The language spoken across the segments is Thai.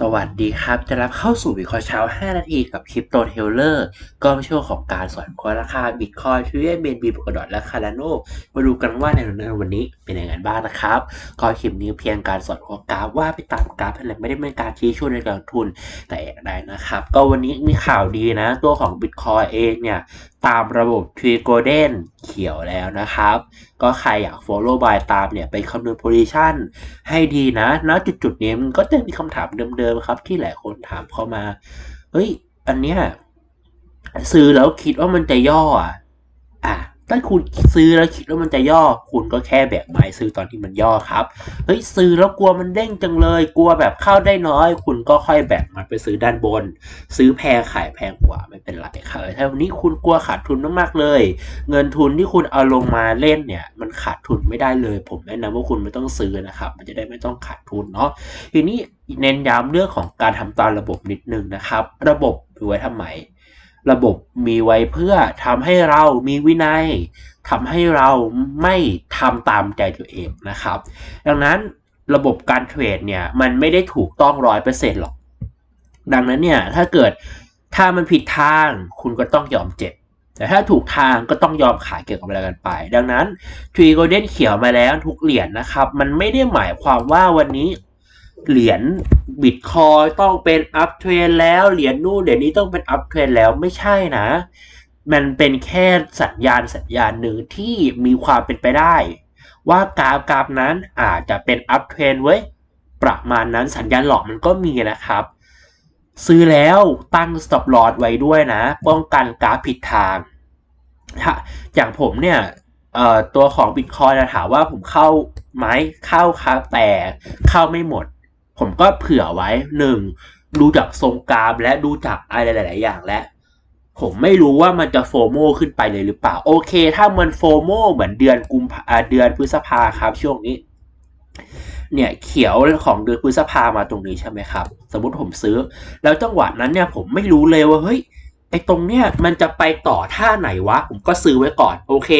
สวัสดีครับ จะรับเข้าสู่วิเคราะห์เช้า 5 นาทีกับคริปโตเทเลอร์ก็ไม่ช่วงของการสอนคราะห์ราคาบิตคอยชูเยเบนบีปกดอทและคาราโนมาดูกันว่าในวันนี้เป็นยังไงบ้างนะครับก็คลิปนี้เพียงการสอนคราะห์กราฟว่าไปตามกราฟเท่านั้นไม่ได้เป็นการชี้ช่วยในการลงทุนแต่อย่างใดนะครับ ก็วันนี้มีข่าวดีนะ ตัวของบิตคอยเองเนี่ย ตามระบบทรีโกลเด้นเขียวแล้วนะครับ ก็ใครอยาก follow by ตามเนี่ยไปคำนวณ position ให้ดีนะณนะจุดๆนี้มันก็จะมีคำถามเดิมๆครับ ที่หลายคนถามเข้ามา เฮ้ย อันเนี้ยซื้อแล้วคิดว่ามันจะย่ออะ ถ้าคุณซื้อแล้วคิดว่ามันจะย่อ คุณก็แค่แบกไม้ซื้อตอนที่มันย่อครับเฮ้ยซื้อแล้วกลัวมันเด้งจังเลย กลัวแบบเข้าได้น้อย คุณก็ค่อยแบกมันไปซื้อด้านบน ซื้อแพงขายแพงกว่าไม่เป็นไรครับถ้าวันนี้คุณกลัวขาดทุนมากๆเลย เงินทุนที่คุณเอาลงมาเล่นเนี่ย มันขาดทุนไม่ได้เลย ผมแนะนำว่าคุณไม่ต้องซื้อนะครับ มันจะได้ไม่ต้องขาดทุนเนาะทีนี้เน้นย้ำเรื่องของการทำตามระบบนิดนึงนะครับ ระบบมีไว้ทำไม ระบบมีไว้เพื่อทำให้เรามีวินัยทำให้เราไม่ทำตามใจตัวเองนะครับ ดังนั้นระบบการเทรดเนี่ยมันไม่ได้ถูกต้องร้อยเปอร์เซ็นต์หรอก ดังนั้นเนี่ยถ้าเกิดถ้ามันผิดทางคุณก็ต้องยอมเจ็บ แต่ถ้าถูกทางก็ต้องยอมขายเกี่ยวกับอะไรกันไป ดังนั้นทรีโกลเด้นเขียวมาแล้วทุกเหรียญนะครับ มันไม่ได้หมายความว่าวันนี้ เหรียญบิตคอยต้องเป็นอัพเทรนแล้ว เหรียญนู่นเหรียญนี้ต้องเป็นอัพเทรนแล้วไม่ใช่นะ มันเป็นแค่สัญญาณสัญญาณหนึ่งที่มีความเป็นไปได้ ว่ากราฟกราฟนั้นอาจจะเป็นอัพเทรนเว้ประมาณนั้นสัญญาณหลอกมันก็มีนะครับ ซื้อแล้วตั้ง stop loss ไว้ด้วยนะ ป้องกันกราฟผิดทางอย่างผมเนี่ยตัวของ Bitcoin นะถามว่าผมเข้าไหมเข้าครับแต่เข้าไม่หมด ผมก็เผื่อไว้หนึ่งดูจากทรงกราฟและดูจากอะไรหลาย ๆ อย่างและ ผมไม่รู้ว่ามันจะโฟโมขึ้นไปเลยหรือเปล่า โอเค ถ้ามันโฟโมเหมือนเดือนกุมภาอ่าเดือนพฤษภาครับช่วงนี้ เนี่ยเขียวของเดือนพฤษภามาตรงนี้ใช่ไหมครับ สมมติผมซื้อ แล้วจังหวะนั้นเนี่ยผมไม่รู้เลยว่าเฮ้ยไอ้ตรงเนี้ยมันจะไปต่อท่าไหนวะ ผมก็ซื้อไว้ก่อน โอเค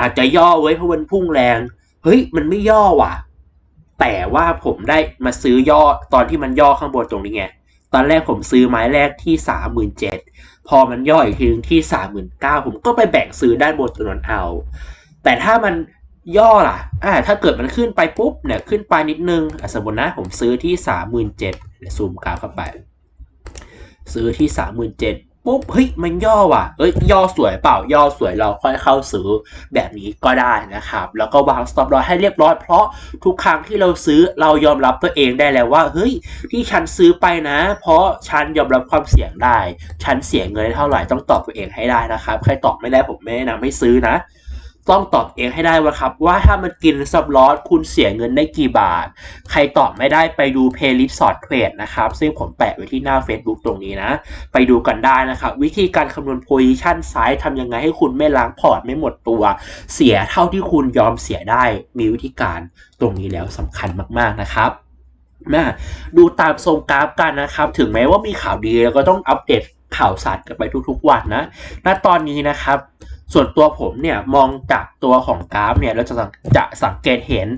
อาจจะย่อไว้เพราะมันพุ่งแรง เฮ้ยมันไม่ย่อว่ะ แต่ว่าผมได้มาซื้อย่อตอนที่มันย่อข้างบนตรงนี้ไง ตอนแรกผมซื้อไม้แรกที่สามหมื่นเจ็ดพอมันย่ออีกทีนึงที่สามหมื่นเก้าผมก็ไปแบ่งซื้อด้านบนตัวนั้นเอา แต่ถ้ามันย่อล่ะ อ่า ถ้าเกิดมันขึ้นไปปุ๊บเนี่ยขึ้นไปนิดนึงอะสมมตินะผมซื้อที่สามหมื่นเจ็ดซูมกราฟเข้าไป ซื้อที่สามหมื่นเจ็ด ปุ๊บเฮ้ยมันย่อว่ะเอ้ยย่อสวยเปล่าย่อสวยเราค่อยเข้าซื้อแบบนี้ก็ได้นะครับ แล้วก็วาง stop loss ให้เรียบร้อยเพราะทุกครั้งที่เราซื้อเรายอมรับตัวเองได้แล้วว่าเฮ้ยที่ฉันซื้อไปนะ เพราะฉันยอมรับความเสี่ยงได้ ฉันเสียเงินเท่าไหร่ต้องตอบตัวเองให้ได้นะครับใครตอบไม่ได้ผมไม่แนะนำให้ซื้อนะ ต้องตอบเองให้ได้ว่าครับ ว่าถ้ามันกินซับลอสคุณเสียเงินได้กี่บาท ใครตอบไม่ได้ไปดูเพลย์ลิสต์สอดเทรดนะครับ ซึ่งผมแปะไว้ที่หน้า Facebook ตรงนี้นะ ไปดูกันได้นะครับ วิธีการคำนวณโพซิชันซ้ายทำยังไงให้คุณไม่ล้างพอร์ตไม่หมดตัว เสียเท่าที่คุณยอมเสียได้มีวิธีการตรงนี้แล้วสำคัญมาก ๆนะครับมาดูตามทรงกราฟกันนะครับ ถึงแม้ว่ามีข่าวดีแล้วก็ต้องอัปเดตข่าวสารกันไปทุกๆวันนะ ณ ตอนนี้นะครับส่วนตัวผมเนี่ยมองจากตัวของกราฟเนี่ยเราจะสังจะสังเกตเห็น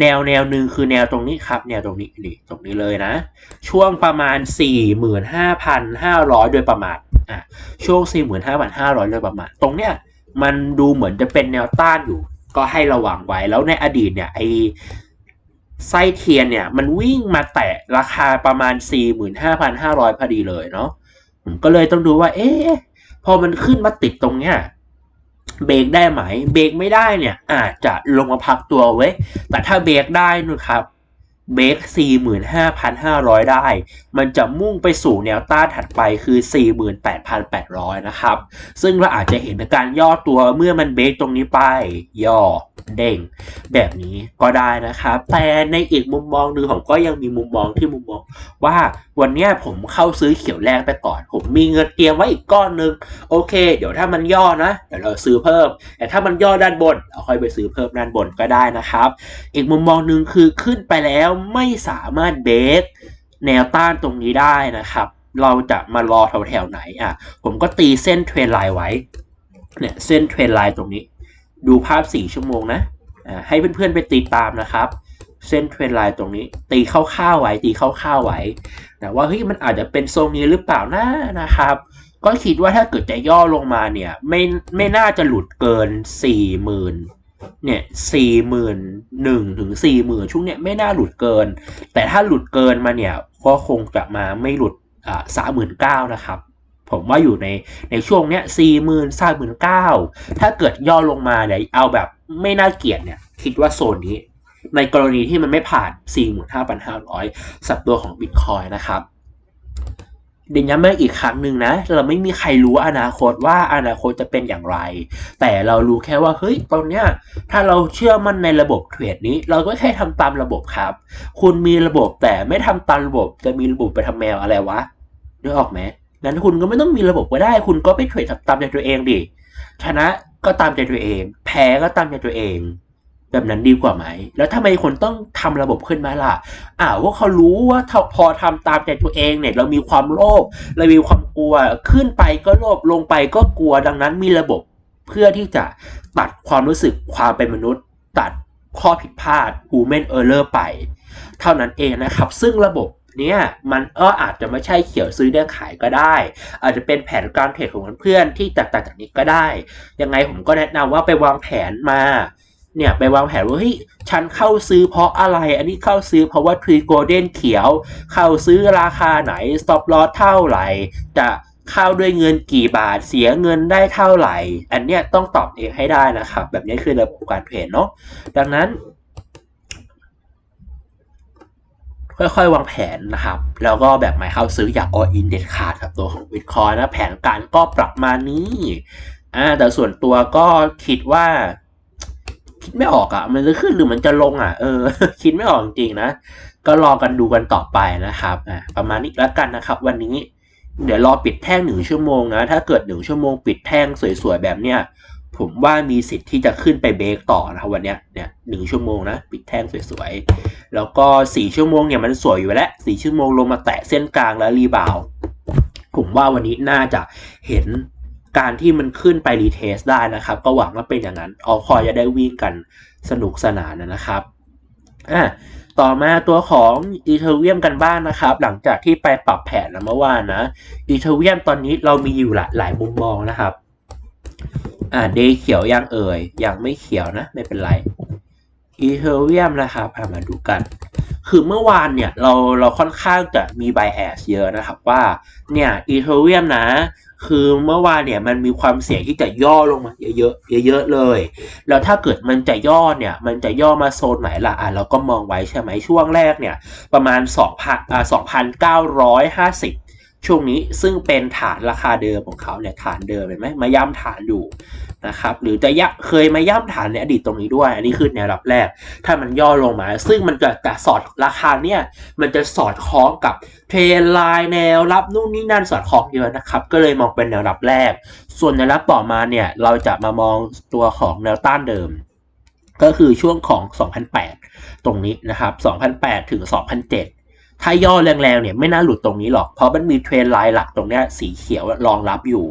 แนวแนวหนึ่งคือแนวตรงนี้ครับ แนวตรงนี้นี่ตรงนี้เลยนะ ช่วงประมาณ 45,500 โดยประมาณอะช่วง 45,500 โดยประมาณ ตรงเนี้ยมันดูเหมือนจะเป็นแนวต้านอยู่ ก็ให้ระวังไว้แล้วในอดีตเนี่ยไอไส้เทียนเนี่ยมันวิ่งมาแตะราคาประมาณ 45,500 พอดีเลยเนาะผมก็เลยต้องดูว่า เอ๊ะพอมันขึ้นมาติดตรงเนี้ย เบรกได้ไหม เบรกไม่ได้เนี่ย อาจจะลงมาพักตัวไว้ แต่ถ้าเบรกได้นะครับ เบรก45,500 ได้ มันจะมุ่งไปสู่แนวต้านถัดไปคือ 48,800 นะครับ ซึ่งเราอาจจะเห็นการย่อตัวเมื่อมันเบรกตรงนี้ไป ย่อ เด้ง แบบนี้ก็ได้นะครับ แต่ในอีกมุมมองหนึ่งผมก็ยังมีมุมมองที่มุมมอง ว่าวันนี้ผมเข้าซื้อเขียวแรกไปก่อน ผมมีเงินเตรียมไว้อีกก้อนหนึ่งโอเค เดี๋ยวถ้ามันย่อนะเดี๋ยวเราซื้อเพิ่ม แต่ถ้ามันย่อด้านบนเราค่อยไปซื้อเพิ่มด้านบนก็ได้นะครับ อีกมุมมองหนึ่งคือขึ้นไปแล้วไม่สามารถเบรกแนวต้านตรงนี้ได้นะครับ เราจะมารอแถวๆไหนอะผมก็ตีเส้นเทรนไลน์ไว้เนี่ยเส้นเทรนไลน์ตรงนี้ ดูภาพ 4 ชั่วโมงนะอ่าให้เพื่อนๆไปติดตามนะครับ เส้นเทรนไลน์ตรงนี้ ตีเข้าๆไว้ตีเข้าๆไว้แต่ว่าเฮ้ยมันอาจจะเป็นทรงนี้หรือเปล่านะนะครับ ก็คิดว่าถ้าเกิดจะย่อลงมาเนี่ยไม่ไม่น่าจะหลุดเกินสี่หมื่น เนี่ยสี่หมื่นหนึ่งถึงสี่หมื่นช่วงเนี้ยไม่น่าหลุดเกิน แต่ถ้าหลุดเกินมาเนี่ยก็คงจะมาไม่หลุดอ่าสามหมื่นเก้านะครับ ผมว่าอยู่ในในช่วงเนี้ยสี่หมื่นสามหมื่นเก้าถ้าเกิดย่อลงมาเนี่ยเอาแบบไม่น่าเกลียดเนี่ยคิดว่าโซนนี้ ในกรณีที่มันไม่ผ่าน 45,500สับตัวของ Bitcoin นะครับ เดนย้ำมาอีกครั้งหนึ่งนะ เราไม่มีใครรู้อนาคตว่าอนาคตจะเป็นอย่างไร แต่เรารู้แค่ว่าเฮ้ยตอนเนี้ยถ้าเราเชื่อมั่นในระบบเทรดนี้ เราก็แค่ทำตามระบบครับ คุณมีระบบแต่ไม่ทำตามระบบจะมีระบบไปทำแมวอะไรวะนึกออกไหมงั้นคุณก็ไม่ต้องมีระบบก็ได้ คุณก็ไปเทรดตามใจตัวเองดิชนะก็ตามใจตัวเอง แพ้ก็ตามใจตัวเอง แบบนั้นดีกว่าไหม แล้วทำไมคนต้องทำระบบขึ้นมาล่ะ อ่าว่าเขารู้ว่าถ้าพอทำตามใจตัวเองเนี่ย เรามีความโลภ เรามีความกลัว ขึ้นไปก็โลภ ลงไปก็กลัว ดังนั้นมีระบบเพื่อที่จะตัดความรู้สึกความเป็นมนุษย์ ตัดข้อผิดพลาด human error ไป เท่านั้นเองนะครับ ซึ่งระบบเนี่ยมันก็อาจจะไม่ใช่เขียวซื้อได้ขายก็ได้ อาจจะเป็นแผนการเทรดของเพื่อนที่แตกต่างจากนี้ก็ได้ ยังไงผมก็แนะนำว่าไปวางแผนมา เนี่ยไปวางแผนว่าเฮ้ยฉันเข้าซื้อเพราะอะไร อันนี้เข้าซื้อเพราะว่าทรีโกลเด้นเขียว เข้าซื้อราคาไหน stop loss เท่าไหร่ จะเข้าด้วยเงินกี่บาทเสียเงินได้เท่าไหร่ อันเนี้ยต้องตอบเองให้ได้นะครับ แบบนี้คือระบบการเทรดเนาะดังนั้น ค่อยๆ วางแผนนะครับ แล้วก็แบบไม่เข้าซื้ออยากออินเด็ดขาดกับตัวของ Bitcoin นะแผนการก็ปรับมานี้อ่าแต่ส่วนตัวก็คิดว่า ไม่ออกอะ่ะ มันจะขึ้นหรือมันจะลงอะ่ะ เออ คิดไม่ออกจริงๆนะ ก็รอกันดูกันต่อไปนะครับอ่าประมาณนี้แล้วกันนะครับ วันนี้ เดี๋ยวรอปิดแท่งหนึ่งชั่วโมงนะ ถ้าเกิดหนึ่งชั่วโมงปิดแท่งสวยๆแบบเนี้ย ผมว่ามีสิทธิ์ที่จะขึ้นไปเบรกต่อนะครับวันเนี้ย เนี่ยหนึ่งชั่วโมงนะ ปิดแท่งสวยๆ แล้วก็สี่ชั่วโมงเนี่ยมันสวยอยู่แล้วสี่ชั่วโมงลงมาแตะเส้นกลางแล้วรีบาว ผมว่าวันนี้น่าจะเห็น การที่มันขึ้นไปรีเทสได้นะครับ ก็หวังว่าเป็นอย่างนั้นออคอยจะได้วิ่งกันสนุกสนานนะครับอะต่อมาตัวของอีเทเรียมกันบ้างนะครับ หลังจากที่ไปปรับแผนแล้วเมื่อวานนะอีเทเรียมตอนนี้เรามีอยู่หลายหลายมุมมองนะครับอ่าเดย์เขียวยังเอ่ยยังไม่เขียวนะ ไม่เป็นไร อีเทเรียมนะครับามาดูกัน คือเมื่อวานเนี่ยเราเราค่อนข้างจะมีไบแอสเยอะนะครับว่าเนี่ยอีเทเรียมนะ คือเมื่อวานเนี่ยมันมีความเสี่ยงที่จะย่อลงมาเยอะๆเยอะๆเลย แล้วถ้าเกิดมันจะย่อเนี่ยมันจะย่อมาโซนไหนล่ะอะเราก็มองไว้ใช่ไหมช่วงแรกเนี่ยประมาณ2,000อ่า2,950 ช่วงนี้ซึ่งเป็นฐานราคาเดิมของเขาเนี่ยฐานเดิมเห็นไหมมาย่ำฐานอยู่นะครับหรือจะยะเคยมาย่ำฐานในอดีตตรงนี้ด้วย อันนี้คือแนวรับแรก ถ้ามันย่อลงมา ซึ่งมันจะจะสอดราคาเนี่ยมันจะสอดคล้องกับเทรนไลน์แนวรับนู่นนี่นั่นสอดคล้องเยอะนะครับ ก็เลยมองเป็นแนวรับแรก ส่วนแนวรับต่อมาเนี่ยเราจะมามองตัวของแนวต้านเดิมก็คือช่วงของ 2008 ตรงนี้นะครับ 2008 ถึง 2007 ถ้าย่อแรงๆเนี่ยไม่น่าหลุดตรงนี้หรอก เพราะมันมีเทรนไลน์หลักตรงเนี้ยสีเขียวรองรับอยู่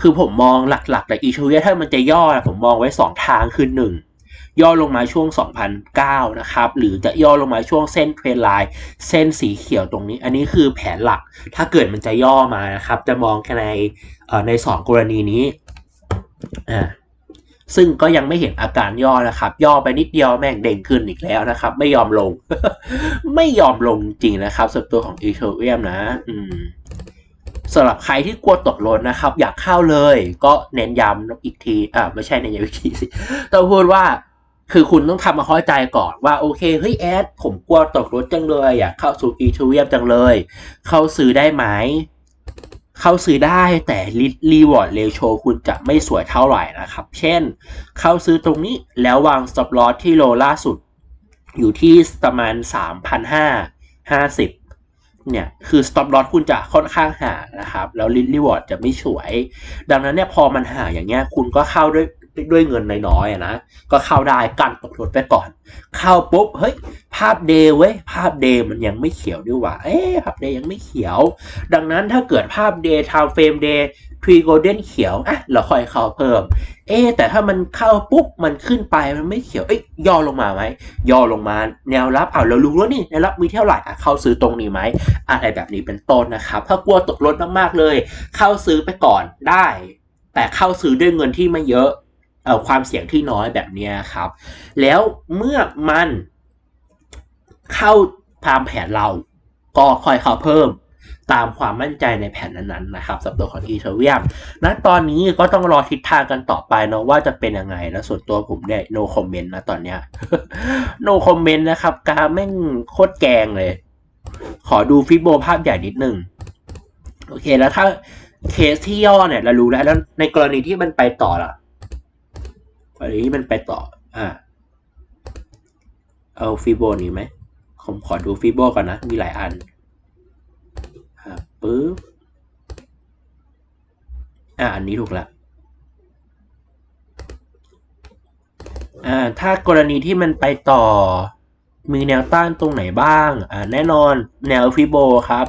คือผมมองหลักๆแต่อีชูเวียถ้ามันจะย่อผมมองไว้ 2 ทางคือหนึ่งย่อลงมาช่วง 2009 นะครับ หรือจะย่อลงมาช่วงเส้นเทรนไลน์เส้นสีเขียวตรงนี้ อันนี้คือแผนหลัก ถ้าเกิดมันจะย่อมานะครับ จะมองแค่ในเอ่อใน 2 กรณีนี้อ่า ซึ่งก็ยังไม่เห็นอาการย่อนะครับ ย่อไปนิดเดียวแม่งเด้งขึ้นอีกแล้วนะครับ ไม่ยอมลง ไม่ยอมลงจริงนะครับส่วนตัวของอีเทเรียมนะ อืมสำหรับใครที่กลัวตกหล่นนะครับ อยากเข้าเลย ก็เน้นย้ำอีกทีอ่าไม่ใช่เน้นย้ำอีกทีสิต้องพูดว่าคือคุณต้องทำมาเข้าใจก่อนว่าโอเคเฮ้ยแอดผมกลัวตกรถจังเลยอยากเข้าสู่อีเทเรียมจังเลย เข้าซื้อได้ไหม เข้าซื้อได้แต่รีวอร์ดเรโชคุณจะไม่สวยเท่าไหร่นะครับ เช่น เข้าซื้อตรงนี้แล้ววางสต็อปลอสที่โลล่าสุด อยู่ที่ประมาณ 3,550 เนี่ย คือสต็อปลอสคุณจะค่อนข้างห่างนะครับ แล้วรีวอร์ดจะไม่สวย ดังนั้นเนี่ยพอมันห่างอย่างเงี้ยคุณก็เข้าด้วย ด้วยเงินน้อยๆนะ ก็เข้าได้กันตกรถไปก่อน เข้าปุ๊บ เฮ้ย ภาพเดย์เว้ย ภาพเดย์มันยังไม่เขียวด้วยว่ะเอ๊ะภาพเดย์ยังไม่เขียว ดังนั้นถ้าเกิดภาพเดย์ทาวเฟรมเดย์ทรีโกลเด้นเขียว อะ เราค่อยเข้าเพิ่ม เอ๊แต่ถ้ามันเข้าปุ๊บ มันขึ้นไปมันไม่เขียว เอ้ย ย่อลงมาไหม ย่อลงมา แนวรับเอาเรารู้แล้วนี่ แนวรับมีเท่าไหร่อะเข้าซื้อตรงนี้ไหม อะไรแบบนี้เป็นต้นนะครับ ถ้ากลัวตกรถมากๆเลย เข้าซื้อไปก่อนได้ แต่เข้าซื้อด้วยเงินที่ไม่เยอะ ความเสี่ยงที่น้อยแบบเนี้ยครับ แล้วเมื่อมันเข้าตามแผนเราก็ค่อยเข้าเพิ่มตามความมั่นใจในแผนนั้นๆนะครับสำหรับตัวของอีเทเรียมณตอนนี้ก็ต้องรอทิศทางกันต่อไปเนาะว่าจะเป็นยังไงแล้วส่วนตัวผมเนี่ย no comment นะตอนเนี้ย no comment นะครับกาแม่งโคตรแกงเลย ขอดูฟิโบภาพใหญ่นิดนึง โอเคแล้วถ้าเคสที่ย่อเนี่ย เรารู้แล้วแล้วในกรณีที่มันไปต่อล่ะ กรณีที่มันไปต่อ อ่า เอาฟิโบนี้ไหม ผมขอดูฟิโบก่อนนะ มีหลายอัน อ่าปึ๊บ อ่า อันนี้ถูกละอ่า ถ้ากรณีที่มันไปต่อ มีแนวต้านตรงไหนบ้าง อ่า แน่นอนแนวฟิโบครับ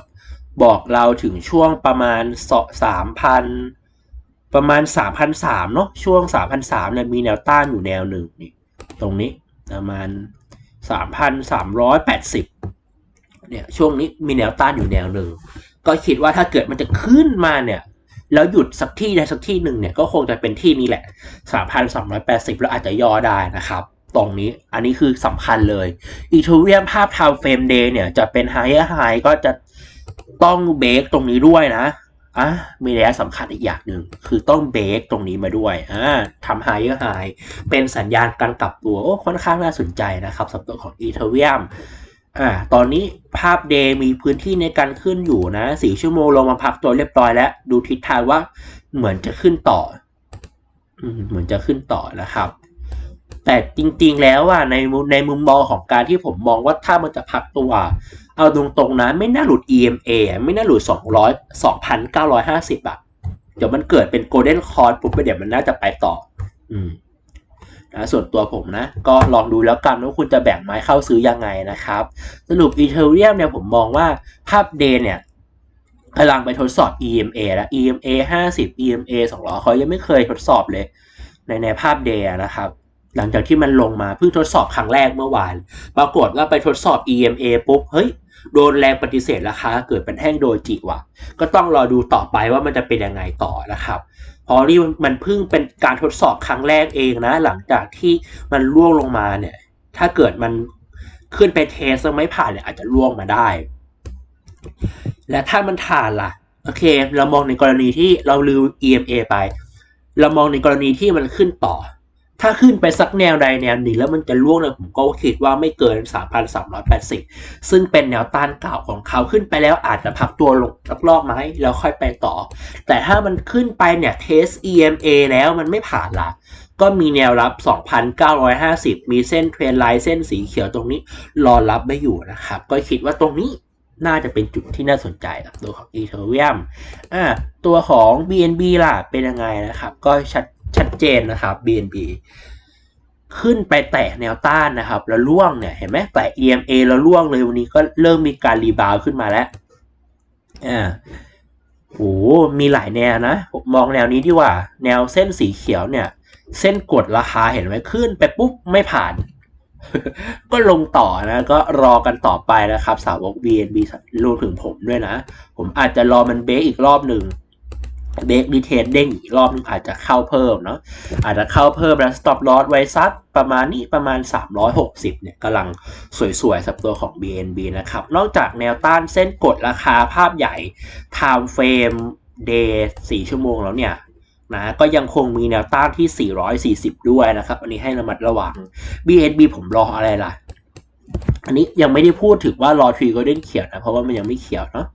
บอกเราถึงช่วงประมาณสามพัน ประมาณสามพันสามเนาะช่วงสามพันสามเนี่ยมีแนวต้านอยู่แนวหนึ่งนี่ตรงนี้ประมาณสามพันสามร้อยแปดสิบเนี่ยช่วงนี้มีแนวต้านอยู่แนวหนึ่งก็คิดว่าถ้าเกิดมันจะขึ้นมาเนี่ยแล้วหยุดสักที่ใดสักที่หนึ่งเนี่ยก็คงจะเป็นที่นี้แหละสามพันสามร้อยแปดสิบแล้วอาจจะย่อได้นะครับ ตรงนี้อันนี้คือสำคัญเลยอีทูเรียมภาพทาวเฟรมเดย์เนี่ยจะเป็นไฮเออร์ไฮก็จะต้องเบรกตรงนี้ด้วยนะ อะมีระยะสำคัญอีกอย่างหนึ่งคือต้องเบรกตรงนี้มาด้วยอ่าทำไฮเออร์ไฮเป็นสัญญาณการกลับตัวโอ้ค่อนข้างน่าสนใจนะครับสำหรับตัวของอีเทเรียมอ่าตอนนี้ภาพเดย์มีพื้นที่ในการขึ้นอยู่นะสี่ชั่วโมงลงมาพักตัวเรียบร้อยแล้ว ดูทิศทางว่าเหมือนจะขึ้นต่ออืมเหมือนจะขึ้นต่อนะครับ แต่จริงๆแล้วอะในในมุมมองของการที่ผมมองว่าถ้ามันจะพักตัว เอาตรงๆนะ ไม่น่าหลุด EMA ไม่น่าหลุด 200 2,950อะเดี๋ยวมันเกิดเป็น Golden c o r ปุ๊บเดี๋ยวมันน่าจะไปต่อ อืมนะส่วนตัวผมนะ ก็ลองดูแล้วกันว่าคุณจะแบ่งไม้เข้าซื้อยังไงนะครับ สรุป Ethereum เนี่ยผมมองว่าภาพเดย์เนี่ยกำลังไปทดสอบ EMA แล้ว EMA 50 EMA 200เขายังไม่เคยทดสอบเลย ในในภาพเดย์นะครับ หลังจากที่มันลงมาเพิ่งทดสอบครั้งแรกเมื่อวาน ปรากฏว่าไปทดสอบ EMA ปุ๊บ เฮ้ย โดนแรงปฏิเสธราคาเกิดเป็นแท่งโดจิว่ะก็ต้องรอดูต่อไปว่ามันจะเป็นยังไงต่อนะครับเพราะนี่มันเพิ่งเป็นการทดสอบครั้งแรกเองนะ หลังจากที่มันล่วงลงมาเนี่ย ถ้าเกิดมันขึ้นไปเทสไม่ผ่านเนี่ยอาจจะล่วงมาได้ และถ้ามันผ่านล่ะ โอเค เรามองในกรณีที่เราลืม EMA ไป เรามองในกรณีที่มันขึ้นต่อ ถ้าขึ้นไปสักแนวใดแนวหนึ่งแล้วมันจะล่วงเลยผมก็คิดว่าไม่เกิน 3,380 ซึ่งเป็นแนวต้านเก่าของเขาขึ้นไปแล้วอาจจะพักตัวลงสักรอบไหมแล้วค่อยไปต่อ แต่ถ้ามันขึ้นไปเนี่ยเทส EMA แล้วมันไม่ผ่านละก็มีแนวรับ 2,950 มีเส้นเทรนไลน์เส้นสีเขียวตรงนี้รอรับไม่อยู่นะครับ ก็คิดว่าตรงนี้น่าจะเป็นจุดที่น่าสนใจตัวของ Ethereum อ่าตัวของ BNB ล่ะเป็นยังไงนะครับ ก็ชัด ชัดเจนนะครับ BNB ขึ้นไปแตะแนวต้านนะครับ แล้วล่วงเนี่ยเห็นไหมแตะ EMA แล้วล่วงเลยวันนี้ก็เริ่มมีการรีบาวขึ้นมาแล้วอ่าโอ้มีหลายแนวนะผมมองแนวนี้ดีกว่า แนวเส้นสีเขียวเนี่ย เส้นกดราคาเห็นไหมขึ้นไปปุ๊บไม่ผ่าน ก็ลงต่อนะ ก็รอกันต่อไปนะครับ สาวก BNB รวมถึงผมด้วยนะ ผมอาจจะรอมันเบรกอีกรอบหนึ่ง เบรกดีเทนเด้งอีกรอบนึงอาจจะเข้าเพิ่มเนาะอาจจะเข้าเพิ่มแล้ว stop loss ไว้สักประมาณนี้ประมาณ 360 เนี่ยกำลังสวยๆสับตัวของ BNB นะครับ นอกจากแนวต้านเส้นกดราคาภาพใหญ่ time frame day 4 ชั่วโมงแล้วเนี่ยนะก็ยังคงมีแนวต้านที่ 440 ด้วยนะครับ อันนี้ให้ระมัดระวัง BNB ผมรออะไรล่ะ อันนี้ยังไม่ได้พูดถึงว่ารอทรีก็เด่นเขียวนะ เพราะว่ามันยังไม่เขียวเนาะ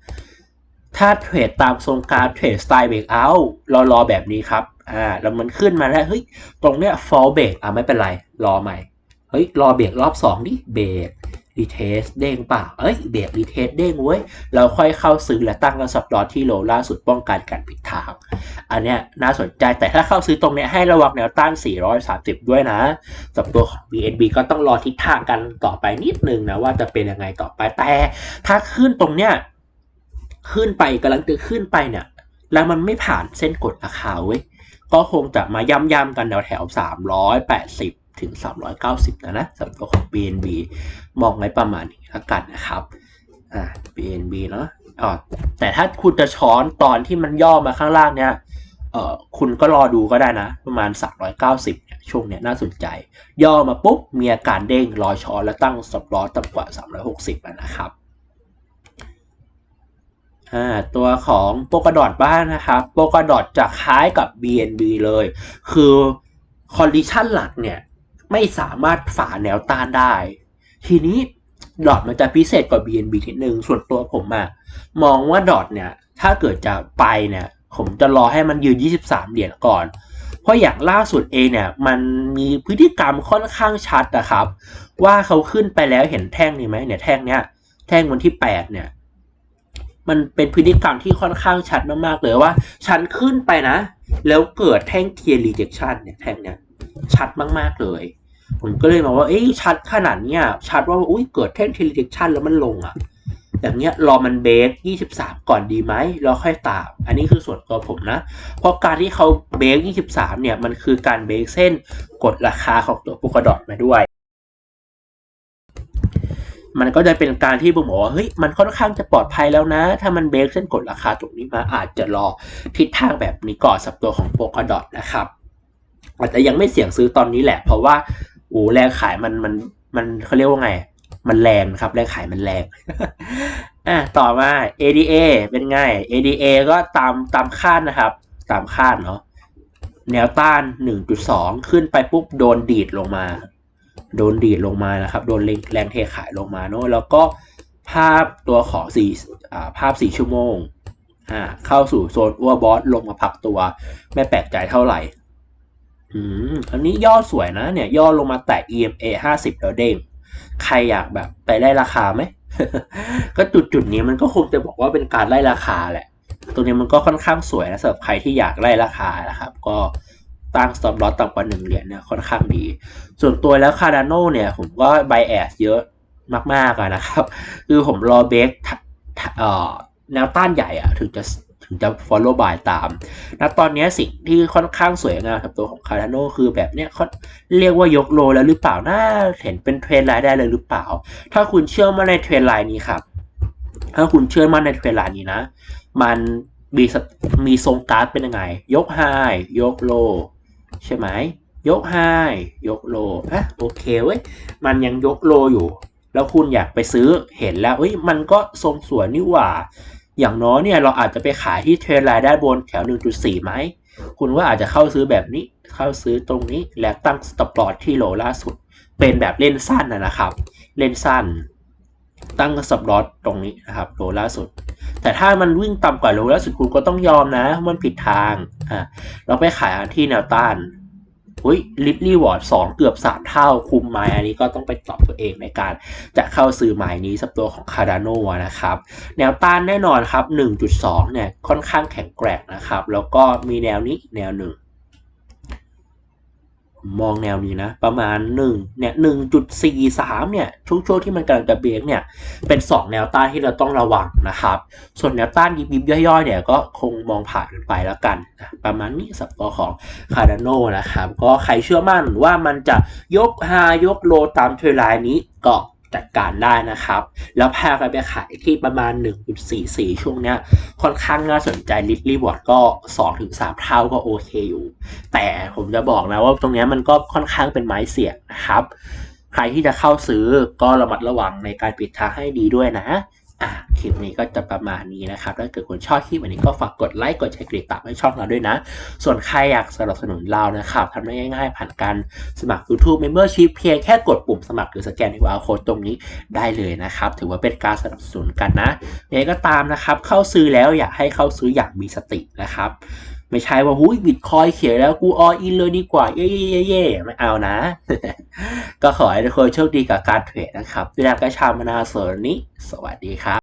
ถ้าเทรดตามทรงการเทรดสไตล์เบรกเอาท์รอรอแบบนี้ครับ อ่า แล้วมันขึ้นมาแล้วเฮ้ย ตรงเนี้ย fall break อะไม่เป็นไร รอใหม่ เฮ้ย รอเบรกรอบสองดิเบรกรีเทสเด้งเปล่าเอ้ย เบรกรีเทสเด้งเว้ย เราค่อยเข้าซื้อและตั้งกระสับรอที่โลล่าสุดป้องกันการผิดทาง อันเนี้ยน่าสนใจ แต่ถ้าเข้าซื้อตรงเนี้ยให้ระวังแนวต้าน 430 ด้วยนะสำหรับตัวของ BNB ก็ต้องรอทิศทางกันต่อไปนิดนึงนะว่าจะเป็นยังไงต่อไป แต่ถ้าขึ้นตรงเนี้ย ขึ้นไปกำลังจะขึ้นไปเนี่ย แล้วมันไม่ผ่านเส้นกดราคาเว้ยก็คงจะมาย่ำๆกันแถวแถว380ถึง 390 นะนะสำหรับตัวของ BNB มองไว้ประมาณนี้ล้วกันนะครับ อ่า BNB เนาะอ๋อแต่ถ้าคุณจะช้อนตอนที่มันย่อมาข้างล่างเนี่ย เอ่อ คุณก็รอดูก็ได้นะ ประมาณ 390เนี่ยช่วงเนี้ยน่าสนใจ ย่อมาปุ๊บ มีอาการเด้งรอช้อนแล้วตั้งสปอร์ตต่ำกว่า 360นะครับ ตัวของโปกดอดบ้างนะครับโปกดอดจะคล้ายกับ BNB เลย คือคอนดิชันหลักเนี่ย ไม่สามารถฝ่าแนวต้านได้ ทีนี้ดอทมันจะพิเศษกว่า BNB นิดนึง ส่วนตัวผมอะมองว่าดอทเนี่ย ถ้าเกิดจะไปเนี่ย ผมจะรอให้มันยืน 23 เหรียญก่อน เพราะอย่างล่าสุดเองเนี่ย มันมีพฤติกรรมค่อนข้างชัดนะครับ ว่าเขาขึ้นไปแล้วเห็นแท่งนี่ไหมเนี่ยแท่งเนี้ยแท่งวันที่ 8 เนี่ย มันเป็นพฤติกรรมที่ค่อนข้างชัดมากๆเลยว่า ฉันขึ้นไปนะ แล้วเกิดแท่งเทียร์รีเจคชันเนี่ยแท่งเนี้ยชัดมากๆเลย ผมก็เลยมองว่า เอ้ยชัดขนาดเนี้ยชัดว่าอุ้ยเกิดแท่งเทียร์รีเจคชันแล้วมันลงอะ่ะอย่างเงี้ยรอมันเบรก23 ก่อนดีไหมแล้วค่อยตาม อันนี้คือส่วนตัวผมนะ เพราะการที่เขาเบรก23 เนี่ย มันคือการเบรกเส้นกดราคาของตัวโปกดอทมาด้วย มันก็จะเป็นการที่ผมบอกว่าเฮ้ยมันค่อนข้างจะปลอดภัยแล้วนะ ถ้ามันเบรกเส้นกดราคาตรงนี้มาอาจจะรอทิศทางแบบนี้ก่อนสับตัวของโปกดอทนะครับอาจจะยังไม่เสี่ยงซื้อตอนนี้แหละ เพราะว่าโอ้แรงขายมันมันมันเขาเรียกว่าไง มันแรงครับแรงขายมันแรงอะต่อมา ADA เป็นไง ADA ก็ตามตามคาดนะครับ ตามคาดเนาะแนวต้าน 1.2 ขึ้นไปปุ๊บโดนดีดลงมา โดนดีดลงมานะครับ โดนแรงเทขายลงมาเนาะแล้วก็ภาพตัวของสี่อ่าภาพ4ชั่วโมงอ่าเข้าสู่โซนอัวบอสลงมาพักตัว ไม่แปลกใจเท่าไหร่อืมอันนี้ย่อสวยนะเนี่ย ย่อลงมาแตะ EMA 50แล้วเด้งใครอยากแบบไปไล่ราคาไหม ก็จุดจุดนี้มันก็คงจะบอกว่าเป็นการไล่ราคาแหละตัวนี้มันก็ค่อนข้างสวยนะสำหรับใครที่อยากไล่ราคานะครับ ก็ ตั้ง stop loss ต่ำกว่าหนึ่งเหรียญเนี่ยค่อนข้างดี ส่วนตัวแล้ว Cardano เนี่ย ผมก็ buy a s เยอะมากๆอะนะครับ คือผมรอเบรกเอ่อแนวต้านใหญ่อะถึงจะถึงจะ follow buy ตามณตอนนี้สิ่งที่ค่อนข้างสวยงามกับตัวของ Cardano คือแบบเนี้ยเขาเรียกว่ายกโลแล้วหรือเปล่าน่าเห็นเป็นเทรนไลน์ได้เลยหรือเปล่า ถ้าคุณเชื่อมั่นในเทรนไลน์นี้ครับ ถ้าคุณเชื่อมั่นในเทรนไลน์นี้นะ มันมีมีทรงการาฟเป็นยังไง ยกไฮยกโล ใช่ไหมยกไฮยกโลอะโอเคเว้ยมันยังยกโลอยู่ แล้วคุณอยากไปซื้อเห็นแล้วเฮ้ยมันก็ทรงสวยนี่หว่า อย่างน้อยเนี่ยเราอาจจะไปขายที่เทรนไลน์ด้านบนแถว 1.4 ไหม คุณก็อาจจะเข้าซื้อแบบนี้ เข้าซื้อตรงนี้และตั้งสต็อปลอสที่โลล่าสุด เป็นแบบเล่นสั้นนะครับ เล่นสั้น ตั้งสต็อปลอสตรงนี้นะครับโลล่าสุด แต่ถ้ามันวิ่งต่ำกว่าโลล่าสุดคุณก็ต้องยอมนะ มันผิดทางอ่าเราไปขายที่แนวต้านอุ้ยลิฟลี่วอร์ดสองเกือบสามเท่าคุมไม้อันนี้ก็ต้องไปตอบตัวเองในการจะเข้าซื้อไม้นี้สับตัวของคาร์ดานโนนะครับ แนวต้านแน่นอนครับ 1.2 เนี่ยค่อนข้างแข็งแกร่งนะครับ แล้วก็มีแนวนี้แนวหนึ่ง มองแนวนี้นะ ประมาณ1เนี่ย1.43เนี่ยช่วงช่วงที่มันกำลังจะเบรกเนี่ยเป็น 2 แนวต้านที่เราต้องระวังนะครับ ส่วนแนวต้านยิบยิบย่อยๆเนี่ยก็คงมองผ่านไปแล้วกันนะประมาณนี้สับตัวของคาร์ดานโนนะครับ ก็ใครเชื่อมั่นว่ามันจะยกฮายกโลตามเทรนไลน์นี้ก็ จัดการได้นะครับ แล้วพากันไปขายที่ประมาณ 1.44 ช่วงเนี้ย ค่อนข้างน่าสนใจลิทรีบอร์ดก็ 2-3 เท่าก็โอเคอยู่ แต่ผมจะบอกนะว่าตรงเนี้ยมันก็ค่อนข้างเป็นไม้เสี่ยงนะครับ ใครที่จะเข้าซื้อก็ระมัดระวังในการปิดทางให้ดีด้วยนะ อะคลิปนี้ก็จะประมาณนี้นะครับ ถ้าเกิดคุณชอบคลิปวันนี้ก็ฝากกดไลค์ กดแชร์กดติดตามให้ช่องเราด้วยนะ ส่วนใครอยากสนับสนุนเรานะครับทำได้ง่ายๆ ผ่านการสมัคร YouTube Membership เพียงแค่กดปุ่มสมัครหรือสแกน QR Code ตรงนี้ได้เลยนะครับ ถือว่าเป็นการสนับสนุนกันนะยังไงก็ตามนะครับ เข้าซื้อแล้วอยากให้เข้าซื้ออย่างมีสตินะครับ ไม่ใช่ว่าหุ้ยบิตคอยเขียนแล้วกูออินเลยดีกว่า เย่เย่เย่ไม่เอานะ ก็ขอให้ทุกคนโชคดีกับการเทรดนะครับด้วยการกระชามนาสวนนี้ สวัสดีครับ